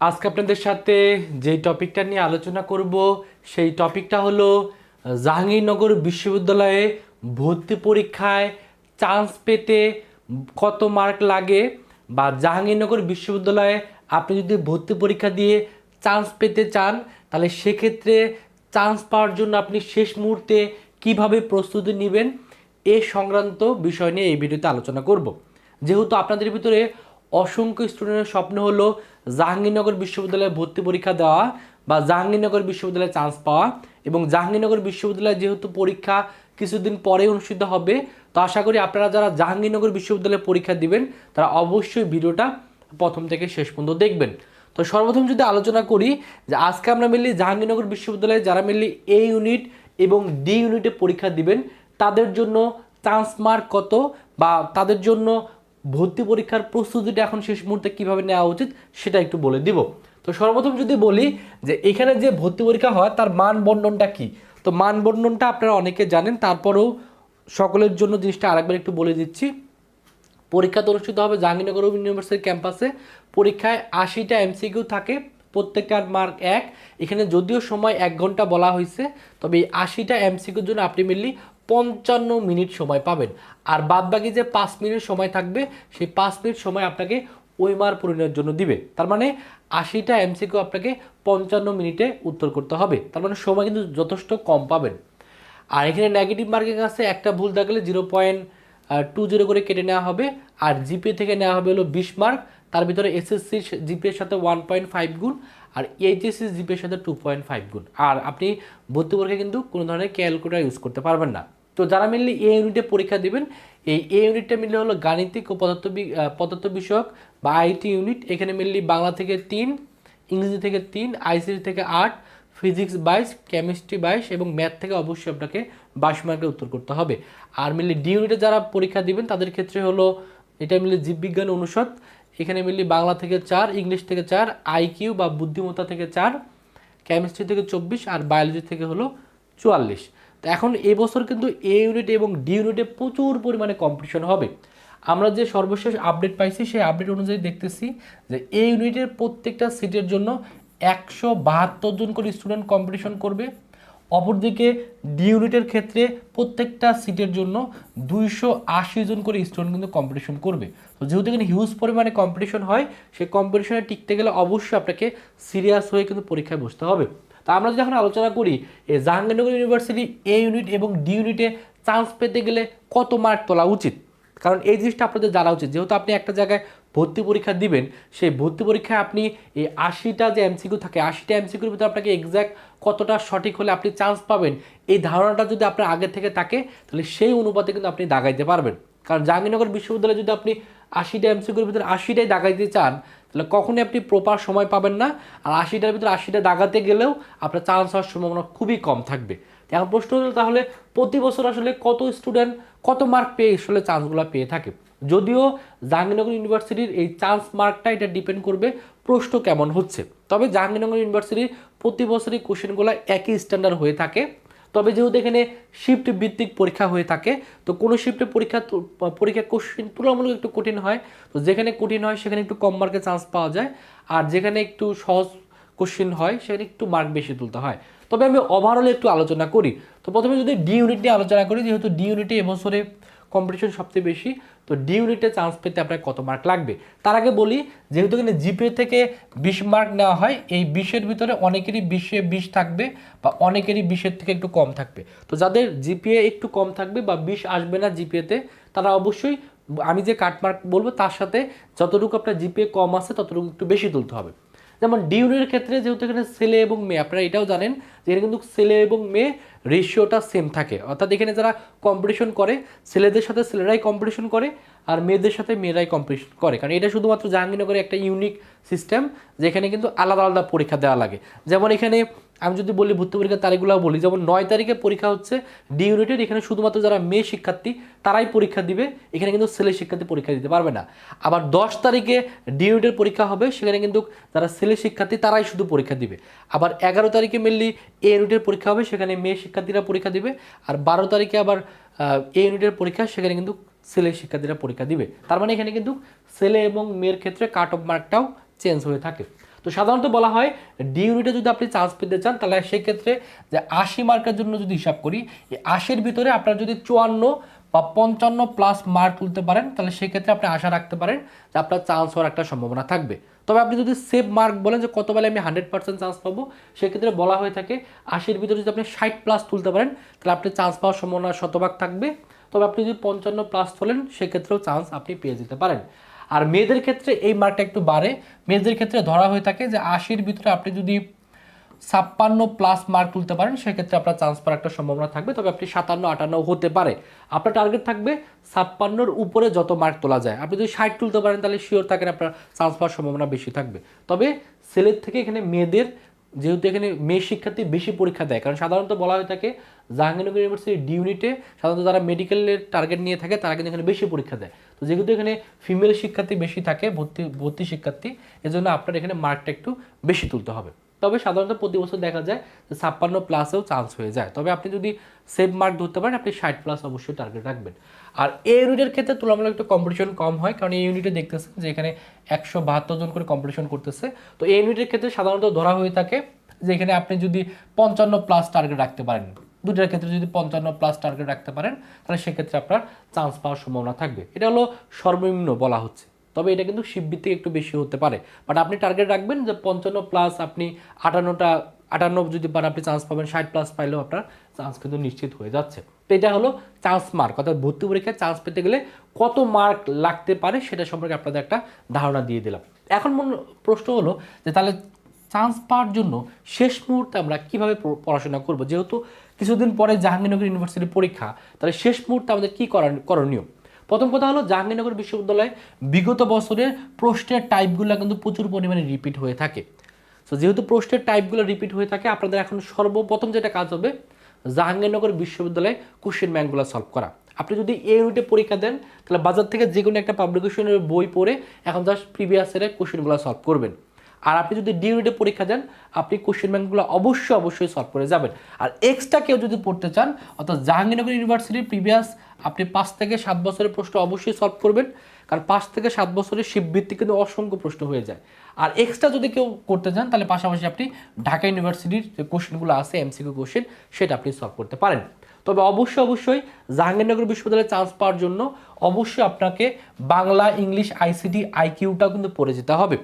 আজকে আপনাদের সাথে যেই টপিকটা নিয়ে আলোচনা করব, সেই টপিকটা হলো, জাহাঙ্গীরনগর বিশ্ববিদ্যালয়ে ভর্তি পরীক্ষায় চান্স পেতে কত মার্ক লাগে বা জাহাঙ্গীরনগর বিশ্ববিদ্যালয়ে আপনি যদি ভর্তি পরীক্ষা দিয়ে চান্স পেতে চান, তাহলে সেক্ষেত্রে চান্স পাওয়ার জন্য আপনি শেষ মুহূর্তে কীভাবে প্রস্তুতি নেবেন, এ সংক্রান্ত বিষয় নিয়ে এই ভিডিওতে আলোচনা করব। যেহেতু আপনাদের ভিতরে অসংখ্য স্টুডেন্টের স্বপ্ন হলো জাহাঙ্গীরনগর বিশ্ববিদ্যালয়ে ভর্তি পরীক্ষা দেওয়া বা জাহাঙ্গীরনগর বিশ্ববিদ্যালয়ে চান্স পাওয়া এবং জাহাঙ্গীরনগর বিশ্ববিদ্যালয়ে যেহেতু পরীক্ষা কিছুদিন পরে অনুষ্ঠিত হবে, তো আশা করি আপনারা যারা জাহাঙ্গীরনগর বিশ্ববিদ্যালয়ে পরীক্ষা দিবেন, তারা অবশ্যই ভিডিওটা প্রথম থেকে শেষ পর্যন্ত দেখবেন। তো সর্বপ্রথম যদি আলোচনা করি যে আজকে আমরা মেনলি জাহাঙ্গীরনগর বিশ্ববিদ্যালয়ে যারা মেনলি এ ইউনিট এবং ডি ইউনিটে পরীক্ষা দিবেন, তাদের জন্য চান্স মার্ক কত বা তাদের জন্য ভর্তি পরীক্ষার প্রস্তুতিটা এখন শেষ মুহূর্তে কীভাবে নেওয়া উচিত সেটা একটু বলে দিব। তো সর্বপ্রথম যদি বলি যে এখানে যে ভর্তি পরীক্ষা হয়, তার মান বর্ণনটা কী? তো মান বর্ণনটা আপনারা অনেকে জানেন, তারপরেও সকলের জন্য জিনিসটা আরেকবার একটু বলে দিচ্ছি। পরীক্ষা তো অনুষ্ঠিত হবে জাহাঙ্গীরনগর ইউনিভার্সিটির ক্যাম্পাসে পরীক্ষায় আশিটা এমসিকিউ থাকে। প্রত্যেকটার মার্ক এক। এখানে যদিও সময় এক ঘণ্টা বলা হয়েছে তবে এই আশিটা এমসিকিউর জন্য আপনি মেনলি পঞ্চান্ন মিনিট সময় পাবেন। আর বাদবাকি যে পাঁচ মিনিট সময় থাকবে, সেই পাঁচ মিনিট সময় আপনাকে ওইমার পরিণয়ের জন্য দিবে। তার মানে আশিটা এমসিকিউ আপনাকে পঞ্চান্ন মিনিটে উত্তর করতে হবে। তার মানে সময় কিন্তু যথেষ্ট কম পাবেন। আর এখানে নেগেটিভ মার্কিং আছে, একটা ভুল থাকলে জিরো পয়েন্ট টু জিরো করে কেটে নেওয়া হবে। আর জিপিএ থেকে নেওয়া হবে হলো বিশ মার্ক তার ভিতরে এসএসসি জিপিএর সাথে ওয়ান পয়েন্ট ফাইভ গুণ আর এইচএসসি জিপিএর সাথে টু পয়েন্ট ফাইভ গুণ। আর আপনি ভর্তি পরীক্ষায় কিন্তু কোনো ধরনের ক্যালকুলেটার ইউজ করতে পারবেন না। তো যারা মেনলি এ ইউনিটে পরীক্ষা দিবেন, এই এ ইউনিটটা মিললে হলো গাণিতিক ও পদার্থ পদার্থ বিষয়ক বা আইটি ইউনিট এখানে মেনলি বাংলা থেকে তিন, ইংরেজি থেকে তিন আইসিটি থেকে আট ফিজিক্স বাইশ কেমিস্ট্রি বাইশ এবং ম্যাথ থেকে অবশ্যই আপনাকে বাইশ মার্কের উত্তর করতে হবে। আর মিলি ডি ইউনিটে যারা পরীক্ষা দিবেন, তাদের ক্ষেত্রে হলো, এটা মিলি জীববিজ্ঞান অনুষদ। এখানে মিললি বাংলা থেকে চার, ইংলিশ থেকে চার আইকিউ বা বুদ্ধিমত্তা থেকে চার কেমিস্ট্রি থেকে চব্বিশ আর বায়োলজি থেকে হলো চুয়াল্লিশ। তো এখন এবছর কিন্তু এ ইউনিট এবং ডি ইউনিটে প্রচুর পরিমাণে কম্পিটিশন হবে। আমরা যে সর্বশেষ আপডেট পাইছি, সেই আপডেট অনুযায়ী দেখতেছি যে এ ইউনিটের প্রত্যেকটা সিটের জন্য একশো বাহাত্তর জন করে স্টুডেন্ট কম্পিটিশন করবে। অপরদিকে ডি ইউনিটের ক্ষেত্রে প্রত্যেকটা সিটের জন্য দুইশো আশি জন করে স্টুডেন্ট কিন্তু কম্পিটিশন করবে। তো যেহেতু এখানে হিউজ পরিমাণে কম্পিটিশন হয়, সেই কম্পিটিশনে টিকতে গেলে অবশ্যই আপনাকে সিরিয়াস হয়ে কিন্তু পরীক্ষায় বসতে হবে। তা আমরা যদি এখন আলোচনা করি জাহাঙ্গীরনগর ইউনিভার্সিটি এ ইউনিট এবং ডি ইউনিটে চান্স পেতে গেলে কত মার্ক তোলা উচিত? কারণ এই জিনিসটা আপনাদের জানা উচিত। যেহেতু আপনি একটা জায়গায় ভর্তি পরীক্ষা দিবেন, সেই ভর্তি পরীক্ষায় আপনি এই আশিটা যে এমসিকিউ থাকে, আশিটা এমসিকিউর ভিতরে আপনাকে এক্স্যাক্ট কতটা সঠিক হলে আপনি চান্স পাবেন, এই ধারণাটা যদি আপনার আগে থেকে থাকে, তাহলে সেই অনুপাতে কিন্তু আপনি দাগাইতে পারবেন। কারণ জাহাঙ্গীরনগর বিশ্ববিদ্যালয়ে যদি আপনি আশিটা এমসিকিউর ভিতরে আশিটাই দাগাইতে চান, তাহলে কখনই আপনি প্রপার সময় পাবেন না, আর আশিটার ভিতরে আশিটা দাগাতে গেলেও আপনার চান্স হওয়ার সম্ভাবনা খুবই কম থাকবে। এখন প্রশ্ন হলো তাহলে প্রতি বছর আসলে কত স্টুডেন্ট কত মার্ক পেয়ে আসলে চান্সগুলো পেয়ে থাকে? যদিও জাহাঙ্গীরনগর ইউনিভার্সিটির এই চান্স মার্কটা এটা ডিপেন্ড করবে প্রশ্ন কেমন হচ্ছে। তবে জাহাঙ্গীরনগর ইউনিভার্সিটির প্রতি বছরই কোশ্চেনগুলো একই স্ট্যান্ডার্ড হয়ে থাকে। তবে যেহেতু এখানে শিফট ভিত্তিক পরীক্ষা হয়ে থাকে, তো কোনো শিফটে পরীক্ষা পরীক্ষা কোশ্চেন তুলনামূলক একটু কঠিন হয়। তো যেখানে কঠিন হয় সেখানে একটু কম মার্কে চান্স পাওয়া যায়। আর যেখানে একটু সহজ কোশ্চেন হয় সেখানে একটু মার্ক বেশি তুলতে হয়। তবে আমি ওভারঅল একটু আলোচনা করি। তো প্রথমে যদি ডি ইউনিট নিয়ে আলোচনা করি, যেহেতু ডি ইউনিটে এবছরে কম্পিটিশন সবচেয়ে বেশি তো ডি ইউনিটে চান্স পেতে আপনার কত মার্ক লাগবে? তার আগে বলি, যেহেতু এখানে জিপে থেকে বিশ মার্ক নেওয়া হয়, এই বিশের ভিতরে অনেকেরই বিশে বিশ থাকবে বা অনেকেরই বিশের থেকে একটু কম থাকবে। তো যাদের জিপিএ একটু কম থাকবে বা বিশ আসবে না জিপিএতে তারা অবশ্যই আমি যে কাটমার্ক বলব, তার সাথে যতটুকু আপনার জিপিএ কম আছে, ততটুকু একটু বেশি তুলতে হবে। যেমন ডিউনের ক্ষেত্রে যেহেতু এখানে ছেলে এবং মেয়ে, আপনারা এটাও জানেন যে এখানে কিন্তু ছেলে এবং মেয়ে রেশিওটা সেম থাকে। অর্থাৎ এখানে যারা কম্পিটিশন করে, ছেলেদের সাথে ছেলেরাই কম্পিটিশন করে আর মেয়েদের সাথে মেয়েরাই কম্পিটিশন করে। কারণ এটা শুধুমাত্র জাহাঙ্গীরনগরের একটা ইউনিক সিস্টেম যেখানে কিন্তু আলাদা আলাদা পরীক্ষা দেওয়া লাগে। যেমন এখানে আমি যদি বলি ভর্তি পরীক্ষার তারিখগুলো বলি, যেমন নয় তারিখে পরীক্ষা হচ্ছে ডি ইউনিটের এখানে শুধুমাত্র যারা মেয়ে শিক্ষার্থী, তারাই পরীক্ষা দিবে, এখানে কিন্তু ছেলে শিক্ষার্থী পরীক্ষা দিতে পারবে না। আবার দশ তারিখে ডি ইউনিটের পরীক্ষা হবে, সেখানে কিন্তু যারা ছেলে শিক্ষার্থী, তারাই শুধু পরীক্ষা দিবে। আবার এগারো তারিখে মেনলি এ ইউনিটের পরীক্ষা হবে, সেখানে মেয়ে শিক্ষার্থীরা পরীক্ষা দিবে। আর বারো তারিখে আবার এ ইউনিটের পরীক্ষা, সেখানে কিন্তু ছেলে শিক্ষার্থীরা পরীক্ষা দিবে। তার মানে এখানে কিন্তু ছেলে এবং মেয়ের ক্ষেত্রে কাট অফ মার্কটাও চেঞ্জ হয়ে থাকে। তো সাধারণত বলা হয় ডি ইউনিটে যদি আপনি চান্স পেতে চান, তাহলে সেক্ষেত্রে যে আশি মার্কের জন্য যদি হিসাব করি, এই আশির ভিতরে আপনার যদি চুয়ান্ন বা পঞ্চান্ন প্লাস মার্ক তুলতে পারেন, তাহলে সেক্ষেত্রে আপনি আশা রাখতে পারেন যে আপনার চান্স হওয়ার একটা সম্ভাবনা থাকবে। তবে আপনি যদি সেভ মার্ক বলেন যে কত বেলা আমি হান্ড্রেড পার্সেন্ট চান্স পাবো, সেক্ষেত্রে বলা হয়ে থাকে আশির ভিতরে যদি আপনি ষাট প্লাস তুলতে পারেন, তাহলে আপনি চান্স পাওয়ার সম্ভাবনা শতভাগ থাকবে। তবে আপনি যদি পঞ্চান্ন প্লাস তোলেন, সেক্ষেত্রেও চান্স আপনি পেয়ে যেতে পারেন। আর মেয়েদের ক্ষেত্রে এই মার্কটা একটু বাড়ে। মেয়েদের ক্ষেত্রে ধরা হয়ে থাকে যে আশির ভিতরে আপনি যদি ছাপ্পান্ন প্লাস মার্ক তুলতে পারেন, সেক্ষেত্রে আপনার চান্স পাওয়ার একটা সম্ভাবনা থাকবে। তবে আপনি সাতান্ন, আটান্ন হতে পারে। আপনার টার্গেট থাকবে ছাপ্পান্নর উপরে যত মার্ক তোলা যায়। আপনি যদি ষাট তুলতে পারেন, তাহলে শিওর থাকেন আপনার চান্স পাওয়ার সম্ভাবনা বেশি থাকবে। তবে ছেলের থেকে এখানে মেয়েদের, যেহেতু এখানে মেয়ে শিক্ষার্থী বেশি পরীক্ষা দেয়, কারণ সাধারণত বলা হয়ে থাকে জাহাঙ্গীরনগর ইউনিভার্সিটি ডি ইউনিটে সাধারণত যারা মেডিকেলের টার্গেট নিয়ে থাকে, তারা কিন্তু এখানে বেশি পরীক্ষা দেয়। তো যেহেতু এখানে ফিমেল শিক্ষার্থী বেশি থাকে, ভর্তি ভর্তি শিক্ষার্থী, এজন্য আপনার এখানে মার্কটা একটু বেশি তুলতে হবে। তবে সাধারণত প্রতি বছর দেখা যায় যে ছাপ্পান্ন প্লাসেও চান্স হয়ে যায়। তবে আপনি যদি সেভ মার্ক ধরতে পারেন, আপনি ষাট প্লাস অবশ্যই টার্গেট রাখবেন। আর এ ইউনিটের ক্ষেত্রে তুলনামূলক একটু কম্পিটিশন কম হয়, কারণ এই ইউনিটে দেখতেছেন যে এখানে একশো বাহাত্তর জন করে কম্পিটিশন করতেছে। তো এই ইউনিটের ক্ষেত্রে সাধারণত ধরা হয়ে থাকে যে এখানে আপনি যদি পঞ্চান্ন প্লাস টার্গেট রাখতে পারেন। দুটার ক্ষেত্রে যদি পঞ্চান্ন প্লাস টার্গেট রাখতে পারেন, তাহলে সেক্ষেত্রে আপনার চান্স পাওয়ার সম্ভাবনা থাকবে। এটা হলো সর্বনিম্ন বলা হচ্ছে। তবে এটা কিন্তু শিবভিত্তিক একটু বেশি হতে পারে। বাট আপনি টার্গেট রাখবেন যে পঞ্চান্ন প্লাস আপনি আটান্নটা, আটান্ন যদি পান আপনি চান্স পাবেন, ষাট প্লাস পাইলেও আপনার চান্স কিন্তু নিশ্চিত হয়ে যাচ্ছে। তো এটা হলো চান্স মার্ক অর্থাৎ ভর্তি পরীক্ষায় চান্স পেতে গেলে কত মার্ক লাগতে পারে সেটা সম্পর্কে আপনাদের একটা ধারণা দিয়ে দিলাম। এখন মূল প্রশ্ন হলো যে তাহলে চান্স পাওয়ার জন্য শেষ মুহূর্তে আমরা কীভাবে পড়াশোনা করব? যেহেতু কিছুদিন পরে জাহাঙ্গীরনগর ইউনিভার্সিটির পরীক্ষা, তাহলে শেষ মুহূর্তে আমাদের কী করণীয়? প্রথম কথা হলো জাহাঙ্গীরনগর বিশ্ববিদ্যালয়ে বিগত বছরের প্রশ্নের টাইপগুলো কিন্তু প্রচুর পরিমাণে রিপিট হয়ে থাকে। সো যেহেতু প্রশ্নের টাইপগুলো রিপিট হয়ে থাকে, আপনাদের এখন সর্বপ্রথম যেটা কাজ হবে, জাহাঙ্গীরনগর বিশ্ববিদ্যালয়ে কোশ্চেন ব্যাঙ্কগুলো সলভ করা। আপনি যদি এই ইউনিটে পরীক্ষা দেন, তাহলে বাজার থেকে যে কোনো একটা পাবলিকেশনের বই পড়ে এখন জাস্ট প্রিভিয়াস ইয়ারের কোশ্চেনগুলো সলভ করবেন। আর আপনি যদি ডি পরীক্ষা দেন, আপনি কোশ্চেন ব্যাঙ্কগুলো অবশ্যই অবশ্যই সলভ করে যাবেন। আর এক্সট্রা কেউ যদি পড়তে চান, অর্থাৎ জাহাঙ্গীরনগর ইউনিভার্সিটির প্রিভিয়াস আপনি পাঁচ থেকে সাত বছরের প্রশ্ন অবশ্যই সলভ করবেন। কারণ পাঁচ থেকে সাত বছরের শিবভিত্তিক কিন্তু অসংখ্য প্রশ্ন হয়ে যায়। আর এক্সট্রা যদি কেউ করতে চান, তাহলে পাশাপাশি আপনি ঢাকা ইউনিভার্সিটির যে কোশ্চেনগুলো আছে এমসিকিউ কোশ্চেন সেটা আপনি সলভ করতে পারেন। তবে অবশ্যই অবশ্যই জাহাঙ্গীরনগর বিশ্ববিদ্যালয়ে চান্স পাওয়ার জন্য অবশ্যই আপনাকে বাংলা, ইংলিশ আইসিটি আইকিউটাও কিন্তু পড়ে যেতে হবে।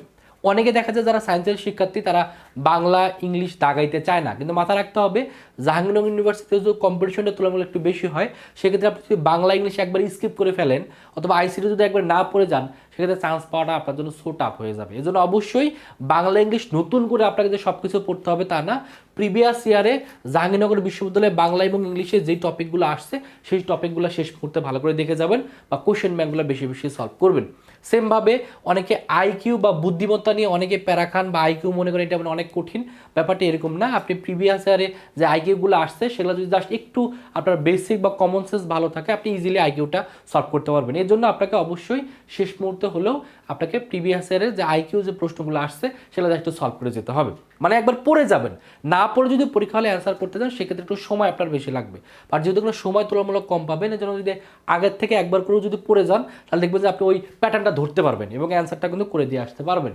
অনেকে দেখা যায় যারা সায়েন্সের শিক্ষার্থী তারা বাংলা, ইংলিশ দাগাইতে চায় না। কিন্তু মাথা রাখতে হবে, জাহাঙ্গীরনগর ইউনিভার্সিটিতে যদি কম্পিটিশনটা তুলনামূলক একটু বেশি হয়, সেক্ষেত্রে আপনি যদি বাংলা, ইংলিশ একবার স্কিপ করে ফেলেন, অথবা আইসিটি যদি একবার না পড়ে যান, সেক্ষেত্রে চান্স পাওয়াটা আপনার জন্য সো টাফ হয়ে যাবে। এই জন্য অবশ্যই বাংলা, ইংলিশ নতুন করে আপনাকে যে সব কিছু পড়তে হবে তা না প্রিভিয়াস ইয়ারে জাহাঙ্গীরনগর বিশ্ববিদ্যালয়ে বাংলা এবং ইংলিশে যেই টপিকগুলো আসছে, সেই টপিকগুলো শেষ মুহূর্তে ভালো করে দেখে যাবেন বা কোশ্চেন ব্যাঙ্কগুলো বেশি বেশি সলভ করবেন। সেমভাবে অনেকে আইকিউ বা বুদ্ধিমত্তা নিয়ে অনেকে প্যারাখান বা আইকিউ মনে করেন এটা মানে অনেক কঠিন। ব্যাপারটা এরকম না। আপনি প্রিভিয়াস ইয়ারে যে আইকিউগুলো আসছে, সেগুলো যদি জাস্ট একটু আপনার বেসিক বা কমন সেন্স ভালো থাকে, আপনি ইজিলি আইকিউটা সলভ করতে পারবেন। এর জন্য আপনাকে অবশ্যই শেষ মুহূর্তে হলেও আপনাকে প্রিভিয়াস ইয়ারে যে আইকিউ যে প্রশ্নগুলো আসছে, সেগুলো একটু সলভ করে যেতে হবে। মানে একবার পড়ে যাবেন। না পড়ে যদি পরীক্ষা হলে অ্যান্সার করতে যান সেক্ষেত্রে একটু সময় আপনার বেশি লাগবে। আর যেহেতু কোনো সময় তুলনামূলক কম পাবেন, এর জন্য যদি আগের থেকে একবার করেও যদি পড়ে যান, তাহলে দেখবেন যে আপনি ওই প্যাটার্নটা ধরতে পারবেন এবং অ্যান্সারটা কিন্তু করে দিয়ে আসতে পারবেন।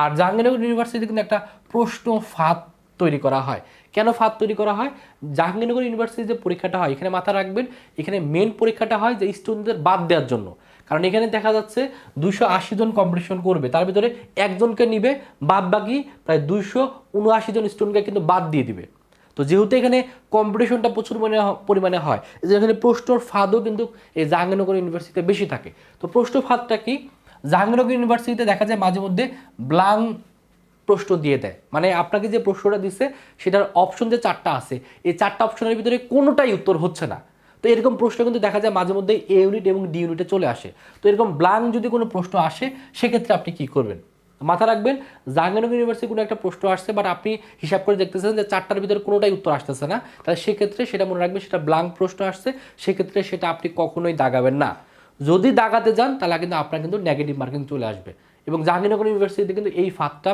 আর জাহাঙ্গীরনগর ইউনিভার্সিটি কিন্তু একটা প্রশ্ন ফাঁদ তৈরি করা হয়। কেন ফাঁদ তৈরি করা হয়? জাহাঙ্গীরনগর ইউনিভার্সিটির যে পরীক্ষাটা হয়, এখানে মাথা রাখবেন, এখানে মেন পরীক্ষাটা হয় যে স্টুডেন্টদের বাদ দেওয়ার জন্য। কারণ এখানে দেখা যাচ্ছে দুশো আশি জন কম্পিটিশন করবে, তার ভিতরে একজনকে নিবে বাদ বাকি প্রায় দুইশো উনআশি জন স্টুডেন্টকে কিন্তু বাদ দিয়ে দিবে। তো যেহেতু এখানে কম্পিটিশনটা প্রচুর পরিমাণে হয় এই যে এখানে প্রশ্নর ফাঁদও কিন্তু এই জাহাঙ্গীরনগর ইউনিভার্সিটিতে বেশি থাকে। তো প্রশ্ন ফাঁদটা কি? জাহাঙ্গীরনগর ইউনিভার্সিটিতে দেখা যায় মাঝে মধ্যে ব্লাং প্রশ্ন দিয়ে দেয়। মানে আপনাকে যে প্রশ্নটা দিচ্ছে সেটার অপশন যে চারটা আছে, এই চারটা অপশনের ভিতরে কোনোটাই উত্তর হচ্ছে না। তো এরকম প্রশ্ন কিন্তু দেখা যায় মাঝে মধ্যে এ ইউনিট এবং ডি ইউনিটে চলে আসে। তো এরকম ব্লাং যদি কোনো প্রশ্ন আসে, সেক্ষেত্রে আপনি কি করবেন? মাথা রাখবেন, জাহাঙ্গীরনগর ইউনিভার্সিটি কোনো একটা প্রশ্ন আসছে বাট আপনি হিসাব করে দেখতেছেন যে চারটার ভিতরে কোনোটাই উত্তর আসতেছে না। তাহলে সেক্ষেত্রে সেটা মনে রাখবেন, সেটা ব্লাঙ্ক প্রশ্ন আসছে, সেক্ষেত্রে সেটা আপনি কখনোই দাগাবেন না। যদি দাগাতে যান, তাহলে কিন্তু আপনার কিন্তু নেগেটিভ মার্কিং চলে আসবে। এবং জাহাঙ্গীরনগর ইউনিভার্সিটিতে কিন্তু এই ফাঁদটা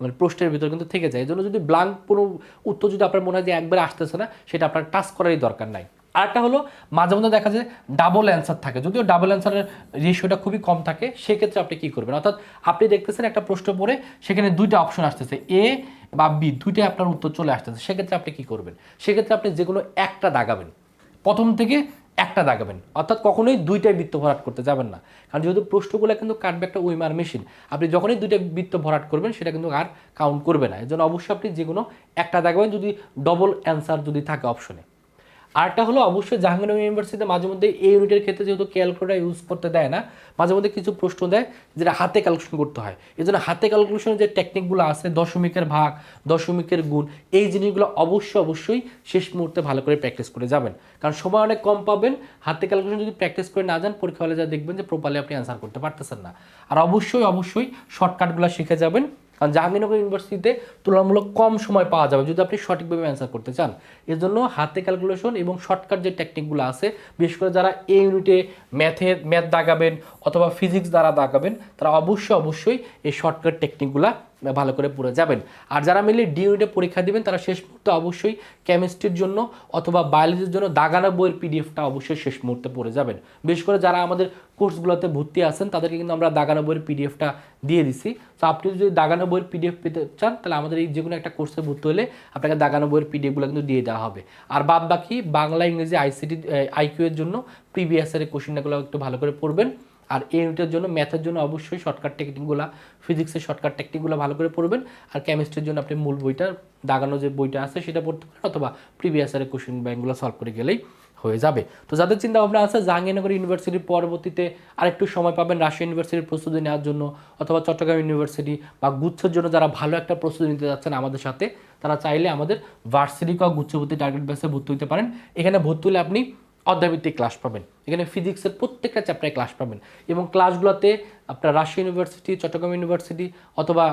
মানে প্রশ্নের ভিতরে কিন্তু থেকে যায়। এই জন্য যদি ব্লাঙ্ক কোনো উত্তর যদি আপনার মনে হয় যে একবারে আসতেছে না, সেটা আপনার টাচ করারই দরকার নাই। আরেকটা হলো, মাঝে মধ্যে দেখা যায় ডাবল অ্যান্সার থাকে। যদিও ডাবল অ্যান্সারের রেশিওটা খুবই কম থাকে, সেক্ষেত্রে আপনি কি করবেন? অর্থাৎ আপনি দেখতেছেন একটা প্রশ্ন পড়ে, সেখানে দুইটা অপশন আসতেছে এ বা বি দুইটাই আপনার উত্তর চলে আসতেছে। সেক্ষেত্রে আপনি কি করবেন? সেক্ষেত্রে আপনি যে কোনো একটা দাগাবেন। প্রথম থেকে একটা দাগাবেন। অর্থাৎ কখনোই দুইটাই বৃত্ত ভরাট করতে যাবেন না। কারণ যেহেতু প্রশ্নগুলো কিন্তু কাটবে একটা উইমার মেশিন, আপনি যখনই দুইটা বৃত্ত ভরাট করবেন, সেটা কিন্তু আর কাউন্ট করবে না। এর জন্য অবশ্যই আপনি যে কোনো একটা দাগাবেন, যদি ডবল অ্যান্সার যদি থাকে অপশনে আরেকটা হলো অবশ্যই জাহাঙ্গীরনগর ইউনিভার্সিটিতে মাঝে মধ্যে এই ইউনিটের ক্ষেত্রে যেহেতু ক্যালকুলেটার ইউজ করতে দেয় না, মাঝে মধ্যে কিছু প্রশ্ন দেয় যেটা হাতে ক্যালকুলেশন করতে হয়। এই জন্য হাতে ক্যালকুলেশনের যে টেকনিকগুলো আছে, দশমিকের ভাগ, দশমিকের গুণ, এই জিনিসগুলো অবশ্যই অবশ্যই শেষ মুহূর্তে ভালো করে প্র্যাকটিস করে যাবেন। কারণ সময় অনেক কম পাবেন। হাতে ক্যালকুলেশন যদি প্র্যাকটিস করে না যান পরীক্ষা হলে যা দেখবেন যে প্রপারলি আপনি অ্যান্সার করতে পারতেছেন না। আর অবশ্যই অবশ্যই শর্টকাটগুলো শিখে যাবেন। কারণ জাহাঙ্গীরনগর ইউনিভার্সিটিতে তুলনামূলক কম সময় পাওয়া যাবে যদি আপনি সঠিকভাবে অ্যান্সার করতে চান। এর জন্য হাতে ক্যালকুলেশন এবং শর্টকাট যে টেকনিকগুলো আছে, বিশেষ করে যারা এই ইউনিটে ম্যাথে ম্যাথ দাগাবেন অথবা ফিজিক্স দ্বারা দাগাবেন, তারা অবশ্যই অবশ্যই এই শর্টকাট টেকনিকগুলো ভালো করে পড়ে যাবেন। আর যারা মিলে ডি ইউনিটে পরীক্ষা দিবেন, তারা শেষ মুহূর্তে অবশ্যই কেমিস্ট্রির জন্য অথবা বায়োলজির জন্য দাগানো বইয়ের পিডিএফটা অবশ্যই শেষ মুহূর্তে পড়ে যাবেন। বিশেষ করে যারা আমাদের কোর্সগুলোতে ভর্তি আছেন, তাদেরকে কিন্তু আমরা দাগানো বইয়ের পিডিএফটা দিয়ে দিছি। তো আপনি যদি দাগানো বইয়ের পিডিএফ পেতে চান, তাহলে আমাদের এই যে কোনো একটা কোর্সে ভর্তি হলে আপনাকে দাগানো বইয়ের পিডিএফগুলো কিন্তু দিয়ে দেওয়া হবে। আর বাদ বাকি বাংলা, ইংরেজি আইসিটি আইকিউ এর জন্য প্রিভিয়াস এর কোশ্চেনগুলো একটু ভালো করে পড়বেন। আর ইউনিটের জন্য ম্যাথের জন্য অবশ্যই শর্টকাট টেকনিকগুলো ফিজিক্সের শর্টকাট টেকনিকগুলো ভালো করে পড়বেন। আর কেমিস্ট্রির জন্য আপনি মূল বইটা, দাগানো যে বইটা আছে সেটা পড়তে পারেন অথবা প্রিভিয়াস ইয়ারের কোশ্চেন ব্যাঙ্কগুলো সলভ করে গেলেই হয়ে যাবে। তো যাদের চিন্তা ভাবনা আছে, জাহাঙ্গীরনগর ইউনিভার্সিটির পরবর্তীতে আরেকটু সময় পাবেন রাজশাহী ইউনিভার্সিটির প্রস্তুতি নেওয়ার জন্য অথবা চট্টগ্রাম ইউনিভার্সিটি বা গুচ্ছের জন্য যারা ভালো একটা প্রস্তুতি নিতে যাচ্ছেন আমাদের সাথে, তারা চাইলে আমাদের ভার্সিটি বা গুচ্ছভর্তি টার্গেট বেসে ভর্তি হতে পারেন। এখানে ভর্তি হলে আপনি অধ্যায়ভিত্তিক ক্লাস পাবেন। এখানে ফিজিক্সের প্রত্যেকটা চ্যাপ্টারে ক্লাস পাবেন এবং ক্লাসগুলোতে আপনার রাজশাহী ইউনিভার্সিটি চট্টগ্রাম ইউনিভার্সিটি অথবা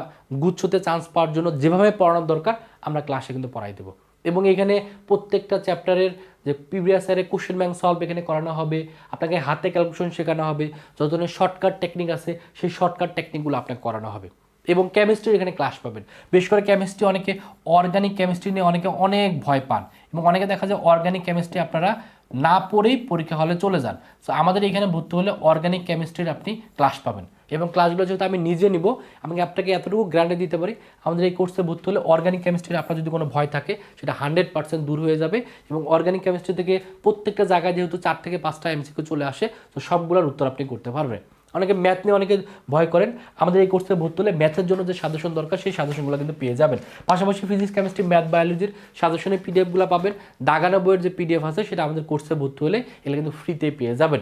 গুচ্ছতে চান্স পাওয়ার জন্য যেভাবে পড়ানোর দরকার, আমরা ক্লাসে কিন্তু পড়াই দেবো। এবং এখানে প্রত্যেকটা চ্যাপ্টারের যে প্রিভিয়াস ইয়ারের কোশ্চেন ব্যাংক সলভ এখানে করানো হবে, আপনাকে হাতে ক্যালকুলেশন শেখানো হবে, যত ধরনের শর্টকাট টেকনিক আছে, সেই শর্টকাট টেকনিকগুলো আপনাকে করানো হবে। এবং কেমিস্ট্রির এখানে ক্লাস পাবেন। বিশেষ করে কেমিস্ট্রি অনেকে অর্গানিক কেমিস্ট্রি নিয়ে অনেকে অনেক ভয় পান এবং অনেকে দেখা যায় অর্গানিক কেমিস্ট্রি আপনারা না পড়েই পরীক্ষা হলে চলে যান। সো আমাদের এখানে ভর্তি হলে অর্গানিক কেমিস্ট্রির আপনি ক্লাস পাবেন। এবং ক্লাসগুলো যেহেতু আমি নিজে নিব, আমি আপনাকে এতটুকু গ্যারান্টি দিতে পারি, আমাদের এই কোর্সে ভর্তি হলে অর্গানিক কেমিস্ট্রির আপনার যদি কোনো ভয় থাকে, সেটা হান্ড্রেড পার্সেন্ট দূর হয়ে যাবে। এবং অর্গানিক কেমিস্ট্রি থেকে প্রত্যেকটা জায়গায় যেহেতু চার থেকে পাঁচটা এমসিকিউ চলে আসে, তো সবগুলোর উত্তর আপনি করতে পারবেন। অনেকে ম্যাথ নিয়ে অনেকে ভয় করেন। আমাদের এই কোর্সে ভর্তি হলে ম্যাথের জন্য যে সাজেশন দরকার, সেই সাজেশনগুলো কিন্তু পেয়ে যাবেন। পাশাপাশি ফিজিক্স কেমিস্ট্রি ম্যাথ বায়োলজির সাজেশনের পিডিএফগুলো পাবেন। দাগানো বইয়ের যে পিডিএফ আছে, সেটা আমাদের কোর্সে ভর্তি হলে এগুলো কিন্তু ফ্রিতে পেয়ে যাবেন।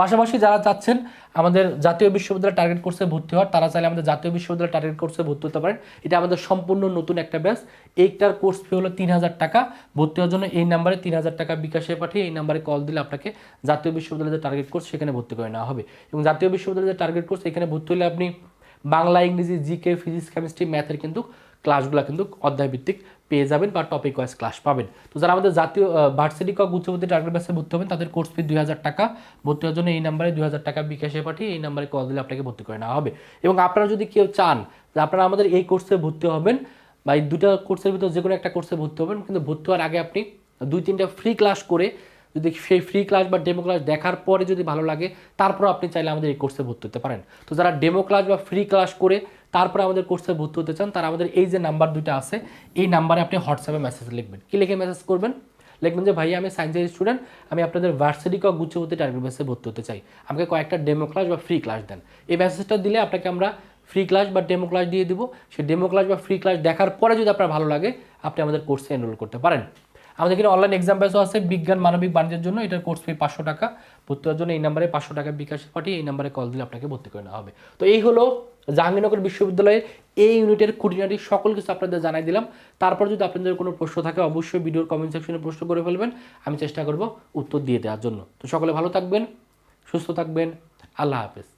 পাশাপাশি যারা চাচ্ছেন আমাদের জাতীয় বিশ্ববিদ্যালয় টার্গেট কোর্সে ভর্তি হওয়ার, তারা চাইলে আমাদের জাতীয় বিশ্ববিদ্যালয় টার্গেট কোর্সে ভর্তি হতে পারেন। এটা আমাদের সম্পূর্ণ নতুন একটা ব্যাচ এইটার কোর্স ফি হলো তিন হাজার টাকা। ভর্তি হওয়ার জন্য এই নাম্বারে তিন হাজার টাকা বিকাশে পাঠিয়ে এই নাম্বারে কল দিলে আপনাকে জাতীয় বিশ্ববিদ্যালয়ের যে টার্গেট কোর্স সেখানে ভর্তি করে নেওয়া হবে। এবং জাতীয় বিশ্ববিদ্যালয়ের যে টার্গেট কোর্স এখানে ভর্তি হলে আপনি বাংলা, ইংরেজি জিকে ফিজিক্স কেমিস্ট্রি ম্যাথের কিন্তু ক্লাসগুলো কিন্তু অধ্যায়ভিত্তিক পেয়ে যাবেন বা টপিক ওয়াইজ ক্লাস পাবেন। তো যারা আমাদের জাতীয় ভার্সিটি কক উচ্চবর্তী টার্গেট ভর্তি হবেন, তাদের কোর্স ফি দুই হাজার টাকা। ভর্তি হওয়ার জন্য এই নাম্বারে দুই হাজার টাকা বিকাশে পাঠিয়ে এই নাম্বারে কল দিলে আপনাকে ভর্তি করে নেওয়া হবে। এবং আপনারা যদি কেউ চান যে আপনারা আমাদের এই কোর্সে ভর্তি হবেন বা এই দুটা কোর্সের ভিতর যে কোনো একটা কোর্সে ভর্তি হবেন, কিন্তু ভর্তি হওয়ার আগে আপনি দুই তিনটা ফ্রি ক্লাস করে যদি সেই ফ্রি ক্লাস বা ডেমো ক্লাস দেখার পরে যদি ভালো লাগে তারপর আপনি চাইলে আমাদের এই কোর্সে ভর্তি হতে পারেন। তো যারা ডেমো ক্লাস বা ফ্রি ক্লাস করে তারপরে আমাদের কোর্সে ভর্তি হতে চান, তারা আমাদের এই যে নাম্বার দুটো আছে, এই নাম্বারে আপনি হোয়াটসঅ্যাপে মেসেজ লিখবেন। কি লিখে মেসেজ করবেন? লিখবেন যে ভাই আমি সায়েন্সের স্টুডেন্ট আমি আপনাদের ভার্সিটি ক গুচ্ছবর্তী টার্গেট বেসে ভর্তি হতে চাই। আমাকে কয়েকটা ডেমো ক্লাস বা ফ্রি ক্লাস দেন। এই মেসেজটা দিলে আপনাকে আমরা ফ্রি ক্লাস বা ডেমো ক্লাস দিয়ে দিব। সেই ডেমো ক্লাস বা ফ্রি ক্লাস দেখার পরে যদি আপনার ভালো লাগে, আপনি আমাদের কোর্সে এনরোল করতে পারেন। আমাদের এখানে অনলাইন এক্সাম ব্যাচও আছে, বিজ্ঞান, মানবিক, বাণিজ্যের জন্য। এটার কোর্স ফি পাঁচশো টাকা। ভর্তি হওয়ার জন্য এই নাম্বারে পাঁচশো টাকা বিকাশ পাঠিয়ে এই নাম্বারে কল দিলে আপনাকে ভর্তি করে নেওয়া হবে। তো এই হলো জাহাঙ্গীরনগর বিশ্ববিদ্যালয়ের এই ইউনিটের খুঁটিনাটি সকল কিছু আপনাদের জানাই দিলাম। তারপর যদি আপনাদের কোনো প্রশ্ন থাকে, অবশ্যই ভিডিওর কমেন্ট সেকশনে প্রশ্ন করে ফেলবেন। আমি চেষ্টা করব উত্তর দিয়ে দেওয়ার জন্য। তো সকলে ভালো থাকবেন, সুস্থ থাকবেন। আল্লাহ হাফেজ।